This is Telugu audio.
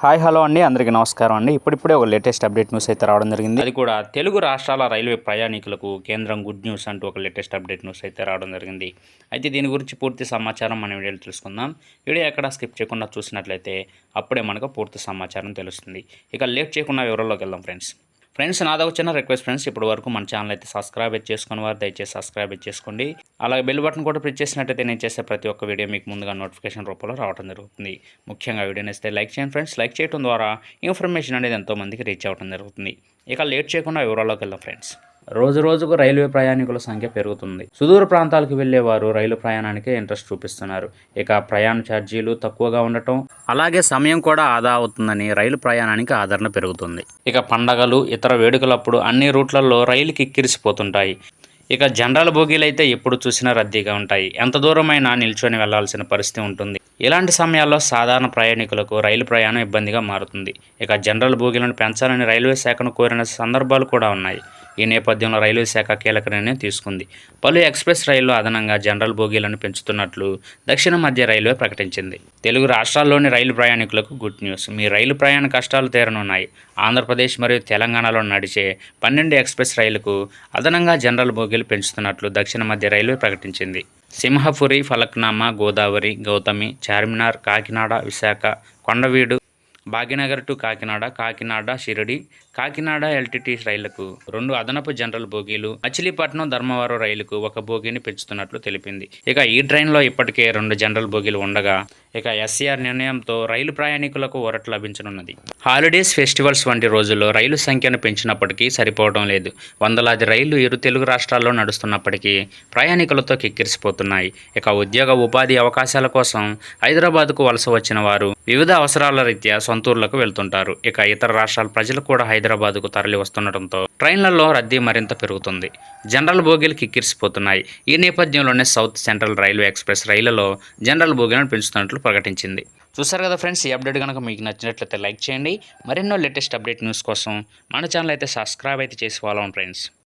హాయ్ హలో అండి. అందరికీ నమస్కారం అండి. ఇప్పుడిప్పుడే ఒక లేటెస్ట్ అప్డేట్ న్యూస్ అయితే రావడం జరిగింది. అది కూడా తెలుగు రాష్ట్రాల రైల్వే ప్రయాణికులకు కేంద్రం గుడ్ న్యూస్ అంటూ ఒక లేటెస్ట్ అప్డేట్ న్యూస్ అయితే రావడం జరిగింది. అయితే దీని గురించి పూర్తి సమాచారం మనం వీడియోలో తెలుసుకుందాం. వీడియో ఎక్కడ స్కిప్ చేయకుండా చూసినట్లయితే అప్పుడే మనకు పూర్తి సమాచారం తెలుస్తుంది. ఇక లేట్ చేయకుండా వివరాల్లోకి వెళ్దాం ఫ్రెండ్స్. ఫ్రెండ్స్ నాదొక చిన్న రిక్వెస్ట్ ఫ్రెండ్స్. ఇప్పటి వరకు మన ఛానల్ అయితే సబ్స్క్రైబ్ చేసుకుని వారు దయచేసి సబ్స్క్రైబ్ చేసుకోండి. అలాగే బెల్ బటన్ కూడా ప్రెస్ చేసినట్టయితే నేను చేసే ప్రతి ఒక్క వీడియో మీకు ముందుగా నోటిఫికేషన్ రూపంలో రావడం జరుగుతుంది. ముఖ్యంగా వీడియోని ఇస్తే లైక్ చేయండి ఫ్రెండ్స్. లైక్ చేయడం ద్వారా ఇన్ఫర్మేషన్ అనేది ఎంతోమందికి రీచ్ అవ్వడం జరుగుతుంది. ఇక లేట్ చేయకుండా వివరాల్లోకి వెళ్దాం ఫ్రెండ్స్. రోజు రోజుకు రైల్వే ప్రయాణికుల సంఖ్య పెరుగుతుంది. సుదూర ప్రాంతాలకు వెళ్ళే వారు రైలు ప్రయాణానికి ఇంట్రెస్ట్ చూపిస్తున్నారు. ఇక ప్రయాణ ఛార్జీలు తక్కువగా ఉండటం అలాగే సమయం కూడా ఆదా అవుతుందని రైలు ప్రయాణానికి ఆదరణ పెరుగుతుంది. ఇక పండగలు ఇతర వేడుకలప్పుడు అన్ని రూట్లలో రైలు కిక్కిరిసిపోతుంటాయి ఇక జనరల్ బోగీలు అయితే ఎప్పుడు చూసినా రద్దీగా ఉంటాయి. ఎంత దూరమైనా నిల్చొని వెళ్ళాల్సిన పరిస్థితి ఉంటుంది. ఇలాంటి సమయాల్లో సాధారణ ప్రయాణికులకు రైలు ప్రయాణం ఇబ్బందిగా మారుతుంది. ఇక జనరల్ బోగీలను పెంచాలని రైల్వే శాఖను కోరిన సందర్భాలు కూడా ఉన్నాయి. ఈ నేపథ్యంలో రైల్వే శాఖ కీలక నిర్ణయం తీసుకుంది. పలు ఎక్స్ప్రెస్ రైళ్ళు అదనంగా జనరల్ బోగీలను పెంచుతున్నట్లు దక్షిణ మధ్య రైల్వే ప్రకటించింది. తెలుగు రాష్ట్రాల్లోని రైలు ప్రయాణికులకు గుడ్ న్యూస్. మీ రైలు ప్రయాణ కష్టాలు తీరనున్నాయి. ఆంధ్రప్రదేశ్ మరియు తెలంగాణలో నడిచే పన్నెండు ఎక్స్ప్రెస్ రైలుకు అదనంగా జనరల్ బోగీలు పెంచుతున్నట్లు దక్షిణ మధ్య రైల్వే ప్రకటించింది. సింహపురి ఫలక్నామా గోదావరి గౌతమి చార్మినార్ కాకినాడ విశాఖ కొండవీడు భాగ్యనగర్ టు కాకినాడ కాకినాడ షిరిడి కాకినాడ ఎల్టీటీ రైళ్ళకు రెండు అదనపు జనరల్ బోగీలు మచిలీపట్నం ధర్మవరం రైలుకు ఒక బోగీని పెంచుతున్నట్లు తెలిపింది. ఇక ఈ ట్రైన్లో ఇప్పటికే రెండు జనరల్ బోగీలు ఉండగా ఇక ఎస్సీఆర్ నిర్ణయంతో రైలు ప్రయాణికులకు ఊరట లభించనున్నది. హాలిడేస్ ఫెస్టివల్స్ వంటి రోజుల్లో రైలు సంఖ్యను పెంచినప్పటికీ సరిపోవడం లేదు. వందలాది రైళ్ళు ఇరు తెలుగు రాష్ట్రాల్లో నడుస్తున్నప్పటికీ ప్రయాణికులతో కిక్కిరిసిపోతున్నాయి. ఇక ఉద్యోగ ఉపాధి అవకాశాల కోసం హైదరాబాద్కు వలస వచ్చిన వారు వివిధ అవసరాల రీత్యా సొంతూర్లకు వెళ్తుంటారు. ఇక ఇతర రాష్ట్రాల ప్రజలు కూడా హైదరాబాద్కు తరలి వస్తుండటంతో ట్రైన్లలో రద్దీ మరింత పెరుగుతుంది. జనరల్ బోగీలు కిక్కిరిసిపోతున్నాయి. ఈ నేపథ్యంలోనే సౌత్ సెంట్రల్ రైల్వే ఎక్స్ప్రెస్ రైళ్ళలో జనరల్ బోగీలను పెంచుతున్నట్లు ప్రకటించింది. చూసారు కదా ఫ్రెండ్స్ ఈ అప్డేట్ కనుక మీకు నచ్చినట్లయితే లైక్ చేయండి. మరెన్నో లేటెస్ట్ అప్డేట్ న్యూస్ కోసం మన ఛానల్ అయితే సబ్స్క్రైబ్ అయితే చేసి ఫాలో ఫ్రెండ్స్.